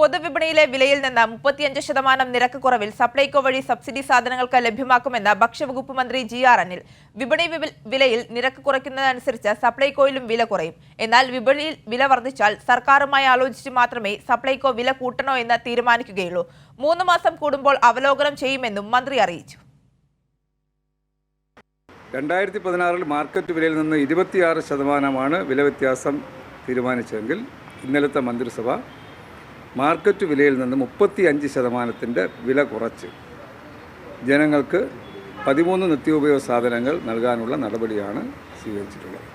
പൊതുവിപണിയിലെ വിലയിൽ നിന്ന് മുപ്പത്തിയഞ്ച് ശതമാനം നിരക്ക് കുറവിൽ സപ്ലൈകോ വഴി സബ്സിഡി സാധനങ്ങൾക്ക് ലഭ്യമാക്കുമെന്ന് ഭക്ഷ്യവകുപ്പ് മന്ത്രി ജി ആർ അനിൽ. വിപണി വിലയിൽ നിരക്ക് കുറയ്ക്കുന്നതനുസരിച്ച് സപ്ലൈകോയിലും വില കുറയും. എന്നാൽ വിപണിയിൽ വില വർദ്ധിച്ചാൽ സർക്കാരുമായി ആലോചിച്ച് മാത്രമേ സപ്ലൈകോ വില കൂട്ടണോ എന്ന് തീരുമാനിക്കുകയുള്ളൂ. മൂന്ന് മാസം കൂടുമ്പോൾ അവലോകനം ചെയ്യുമെന്നും മന്ത്രി അറിയിച്ചു. രണ്ടായിരത്തി പതിനാറിൽ മാർക്കറ്റ് വിലയിൽ നിന്ന് ഇരുപത്തിയാറ് ശതമാനമാണ് വില വ്യത്യാസം തീരുമാനിച്ചതെങ്കിൽ ഇന്നലത്തെ മന്ത്രിസഭ മാർക്കറ്റ് വിലയിൽ നിന്ന് മുപ്പത്തി അഞ്ച് ശതമാനത്തിന്റെ വില കുറച്ച്. ജനങ്ങൾക്ക് പതിമൂന്ന് നിത്യോപയോഗ സാധനങ്ങൾ നൽകാനുള്ള നടപടിയാണ് സ്വീകരിച്ചിട്ടുള്ളത്.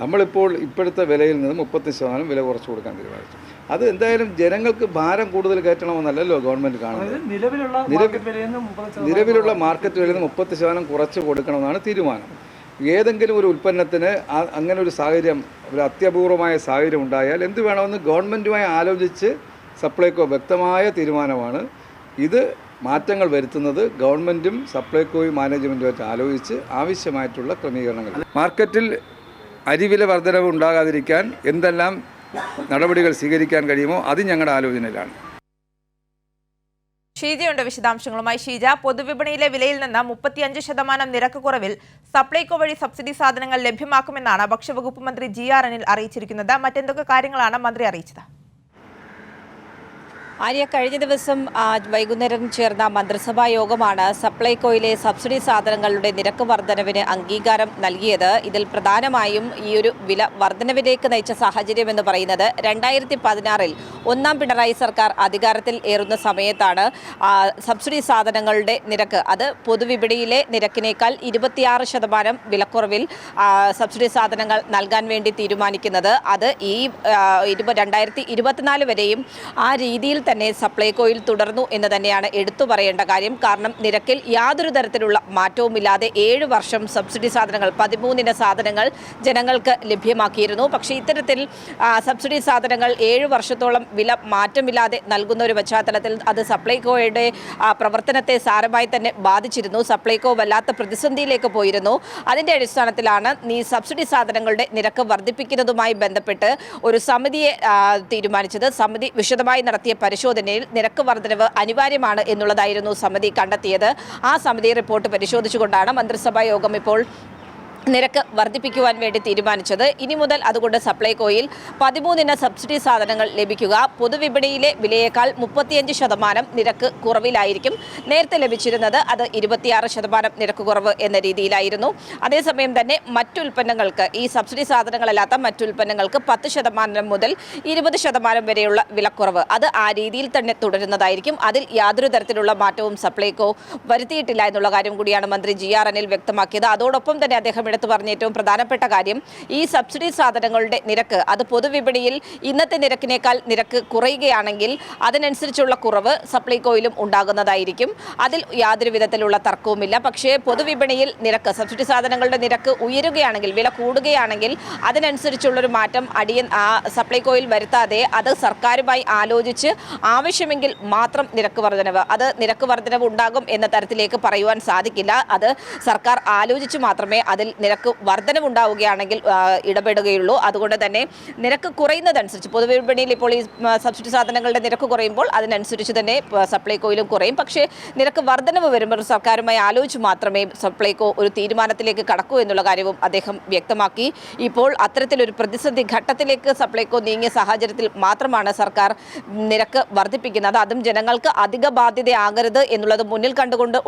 നമ്മളിപ്പോൾ ഇപ്പോഴത്തെ വിലയിൽ നിന്ന് മുപ്പത്തി ശതമാനം വില കുറച്ച് കൊടുക്കാൻ തീരുമാനിച്ചു. അത് എന്തായാലും ജനങ്ങൾക്ക് ഭാരം കൂടുതൽ കയറ്റണമെന്നല്ലല്ലോ ഗവൺമെന്റ് കാണുന്നത്. നിലവിലുള്ള മാർക്കറ്റ് വിലയിൽ നിന്ന് മുപ്പത് നിലവിലുള്ള മാർക്കറ്റ് വിലയിൽ നിന്ന് മുപ്പത്തി ശതമാനം കുറച്ച് കൊടുക്കണമെന്നാണ് തീരുമാനം. ഏതെങ്കിലും ഒരു ഉൽപ്പന്നത്തിന് അങ്ങനെ ഒരു സാഹചര്യം ഒരു അത്യപൂർവമായ സാഹചര്യം ഉണ്ടായാൽ എന്ത് വേണമെന്ന് ഗവൺമെന്റുമായി ആലോചിച്ച് സപ്ലൈകോ വ്യക്തമായ തീരുമാനമാണ്. ഇത് മാറ്റങ്ങൾ വരുത്തുന്നത് ഗവൺമെന്റും സപ്ലൈകോയും മാനേജ്മെന്റുമായിട്ട് ആലോചിച്ച് ആവശ്യമായിട്ടുള്ള ക്രമീകരണങ്ങൾ. മാർക്കറ്റിൽ അരിവില വർധനവ് ഉണ്ടാകാതിരിക്കാൻ എന്തെല്ലാം നടപടികൾ സ്വീകരിക്കാൻ കഴിയുമോ അത് ഞങ്ങളുടെ ആലോചനയിലാണ്. ഷീജയുണ്ട് വിശദാംശങ്ങളുമായി. ഷീജ പൊതുവിപണിയിലെ വിലയിൽ നിന്ന് മുപ്പത്തിയഞ്ച് ശതമാനം നിരക്ക് കുറവിൽ സപ്ലൈകോ വഴി സബ്സിഡി സാധനങ്ങൾ ലഭ്യമാക്കുമെന്നാണ് ഭക്ഷ്യവകുപ്പ് മന്ത്രി ജി ആർ അനിൽ അറിയിച്ചിരിക്കുന്നത്. മറ്റെന്തൊക്കെ കാര്യങ്ങളാണ് മന്ത്രി അറിയിച്ചത്? ആര്യ കഴിഞ്ഞ ദിവസം വൈകുന്നേരം ചേർന്ന മന്ത്രിസഭാ യോഗമാണ് സപ്ലൈകോയിലെ സബ്സിഡി സാധനങ്ങളുടെ നിരക്ക് വർധനവിന് അംഗീകാരം നൽകിയത്. ഇതിൽ പ്രധാനമായും ഈ ഒരു വില വർധനവിലേക്ക് നയിച്ച സാഹചര്യം എന്ന് പറയുന്നത് രണ്ടായിരത്തി പതിനാറിൽ ഒന്നാം പിണറായി സർക്കാർ അധികാരത്തിൽ ഏറുന്ന സമയത്താണ് സബ്സിഡി സാധനങ്ങളുടെ നിരക്ക് അത് പൊതുവിപണിയിലെ നിരക്കിനേക്കാൾ ഇരുപത്തിയാറ് ശതമാനം വിലക്കുറവിൽ സബ്സിഡി സാധനങ്ങൾ നൽകാൻ വേണ്ടി തീരുമാനിക്കുന്നത്. അത് ഈ രണ്ടായിരത്തി ഇരുപത്തിനാല് വരെയും ആ രീതിയിൽ തന്നെ സപ്ലൈകോയിൽ തുടർന്നു എന്ന് തന്നെയാണ് എടുത്തു പറയേണ്ട കാര്യം. കാരണം നിരക്കിൽ യാതൊരു തരത്തിലുള്ള മാറ്റവുമില്ലാതെ ഏഴ് വർഷം സബ്സിഡി സാധനങ്ങൾ പതിമൂന്നിന് സാധനങ്ങൾ ജനങ്ങൾക്ക് ലഭ്യമാക്കിയിരുന്നു. പക്ഷേ ഇത്തരത്തിൽ സബ്സിഡി സാധനങ്ങൾ ഏഴ് വർഷത്തോളം വില മാറ്റമില്ലാതെ നൽകുന്ന ഒരു പശ്ചാത്തലത്തിൽ അത് സപ്ലൈകോയുടെ പ്രവർത്തനത്തെ സാരമായി തന്നെ ബാധിച്ചിരുന്നു. സപ്ലൈകോ വല്ലാത്ത പ്രതിസന്ധിയിലേക്ക് പോയിരുന്നു. അതിന്റെ അടിസ്ഥാനത്തിലാണ് ഈ സബ്സിഡി സാധനങ്ങളുടെ നിരക്ക് വർദ്ധിപ്പിക്കുന്നതുമായി ബന്ധപ്പെട്ട് ഒരു സമിതിയെ തീരുമാനിച്ചത്. സമിതി വിശദമായി നടത്തിയ പരിശോധനയിൽ നിരക്ക് വർധനവ് അനിവാര്യമാണ് എന്നുള്ളതായിരുന്നു സമിതി കണ്ടെത്തിയത്. ആ സമിതി റിപ്പോർട്ട് പരിശോധിച്ചുകൊണ്ടാണ് മന്ത്രിസഭാ യോഗം ഇപ്പോൾ നിരക്ക് വർദ്ധിപ്പിക്കുവാൻ വേണ്ടി തീരുമാനിച്ചത്. ഇനി മുതൽ അതുകൊണ്ട് സപ്ലൈകോയിൽ പതിമൂന്നിന് സബ്സിഡി സാധനങ്ങൾ ലഭിക്കുക. പൊതുവിപണിയിലെ വിലയേക്കാൾ മുപ്പത്തിയഞ്ച് ശതമാനം നിരക്ക് കുറവിലായിരിക്കും നേരത്തെ ലഭിച്ചിരുന്നത്. അത് ഇരുപത്തിയാറ് ശതമാനം നിരക്ക് കുറവ് എന്ന രീതിയിലായിരുന്നു. അതേസമയം തന്നെ മറ്റുൽപ്പന്നങ്ങൾക്ക് ഈ സബ്സിഡി സാധനങ്ങളല്ലാത്ത മറ്റുൽപ്പന്നങ്ങൾക്ക് പത്ത് ശതമാനം മുതൽ ഇരുപത് ശതമാനം വരെയുള്ള വിലക്കുറവ് അത് ആ രീതിയിൽ തന്നെ തുടരുന്നതായിരിക്കും. അതിൽ യാതൊരു തരത്തിലുള്ള മാറ്റവും സപ്ലൈകോ വരുത്തിയിട്ടില്ല എന്നുള്ള കാര്യം കൂടിയാണ് മന്ത്രി ജി ആർ അനിൽ വ്യക്തമാക്കിയത്. അതോടൊപ്പം തന്നെ അദ്ദേഹം എടുത്തു പറഞ്ഞ ഏറ്റവും പ്രധാനപ്പെട്ട കാര്യം ഈ സബ്സിഡി സാധനങ്ങളുടെ നിരക്ക്. അത് പൊതുവിപണിയിൽ ഇന്നത്തെ നിരക്കിനേക്കാൾ നിരക്ക് കുറയുകയാണെങ്കിൽ അതിനനുസരിച്ചുള്ള കുറവ് സപ്ലൈകോയിലും ഉണ്ടാകുന്നതായിരിക്കും. അതിൽ യാതൊരു വിധത്തിലുള്ള തർക്കവുമില്ല. പക്ഷേ പൊതുവിപണിയിൽ നിരക്ക് സബ്സിഡി സാധനങ്ങളുടെ നിരക്ക് ഉയരുകയാണെങ്കിൽ വില കൂടുകയാണെങ്കിൽ അതിനനുസരിച്ചുള്ളൊരു മാറ്റം അടിയൻ സപ്ലൈകോയിൽ വരുത്താതെ അത് സർക്കാരുമായി ആലോചിച്ച് ആവശ്യമെങ്കിൽ മാത്രം നിരക്ക് വർധനവ് അത് നിരക്ക് വർധനവ് ഉണ്ടാകും എന്ന തരത്തിലേക്ക് പറയുവാൻ സാധിക്കില്ല. അത് സർക്കാർ ആലോചിച്ച് മാത്രമേ അതിൽ നിരക്ക് വർധനവുണ്ടാവുകയാണെങ്കിൽ ഇടപെടുകയുള്ളൂ. അതുകൊണ്ട് തന്നെ നിരക്ക് കുറയുന്നതനുസരിച്ച് പൊതുവിപണിയിൽ ഇപ്പോൾ ഈ സബ്സിഡി സാധനങ്ങളുടെ നിരക്ക് കുറയുമ്പോൾ അതിനനുസരിച്ച് തന്നെ സപ്ലൈകോയിലും കുറയും. പക്ഷേ നിരക്ക് വർധനവ് വരുമ്പോൾ സർക്കാരുമായി ആലോചിച്ച് മാത്രമേ സപ്ലൈകോ ഒരു തീരുമാനത്തിലേക്ക് കടക്കൂ എന്നുള്ള കാര്യവും അദ്ദേഹം വ്യക്തമാക്കി. ഇപ്പോൾ അത്തരത്തിലൊരു പ്രതിസന്ധി ഘട്ടത്തിലേക്ക് സപ്ലൈകോ നീങ്ങിയ സാഹചര്യത്തിൽ മാത്രമാണ് സർക്കാർ നിരക്ക് വർദ്ധിപ്പിക്കുന്നത്. അതും ജനങ്ങൾക്ക് അധിക ബാധ്യതയാകരുത് എന്നുള്ളത് മുന്നിൽ കണ്ടുകൊണ്ട്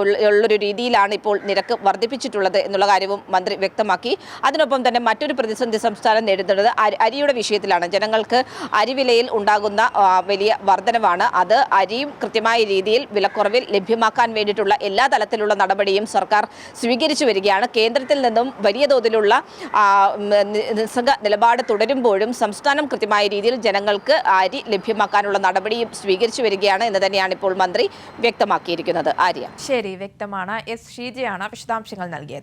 ഉള്ളൊരു രീതിയിലാണ് ഇപ്പോൾ നിരക്ക് വർദ്ധിപ്പിച്ചിട്ടുള്ളത് എന്നുള്ള കാര്യവും മന്ത്രി വ്യക്തമാക്കി. അതിനൊപ്പം തന്നെ മറ്റൊരു പ്രതിസന്ധി സംസ്ഥാനം നേരിടുന്നത് അരി- അരിയുടെ വിഷയത്തിലാണ്. ജനങ്ങൾക്ക് അരിവിലയിൽ ഉണ്ടാകുന്ന വലിയ വർധനവാണ്. അത് അരിയും കൃത്യമായ രീതിയിൽ വിലക്കുറവിൽ ലഭ്യമാക്കാൻ വേണ്ടിയിട്ടുള്ള എല്ലാ തലത്തിലുള്ള നടപടിയും സർക്കാർ സ്വീകരിച്ചു വരികയാണ്. കേന്ദ്രത്തിൽ നിന്നും വലിയ തോതിലുള്ള നിസ്സംഗ നിലപാട് തുടരുമ്പോഴും സംസ്ഥാനം കൃത്യമായ രീതിയിൽ ജനങ്ങൾക്ക് അരി ലഭ്യമാക്കാനുള്ള നടപടിയും സ്വീകരിച്ചു വരികയാണ് എന്ന് തന്നെയാണ് ഇപ്പോൾ മന്ത്രി വ്യക്തമാക്കിയിരിക്കുന്നത്. ആര്യ. ശരി വ്യക്തമാണ്. എസ്. ഷീജയാണ് വിശദാംശങ്ങൾ നൽകിയത്.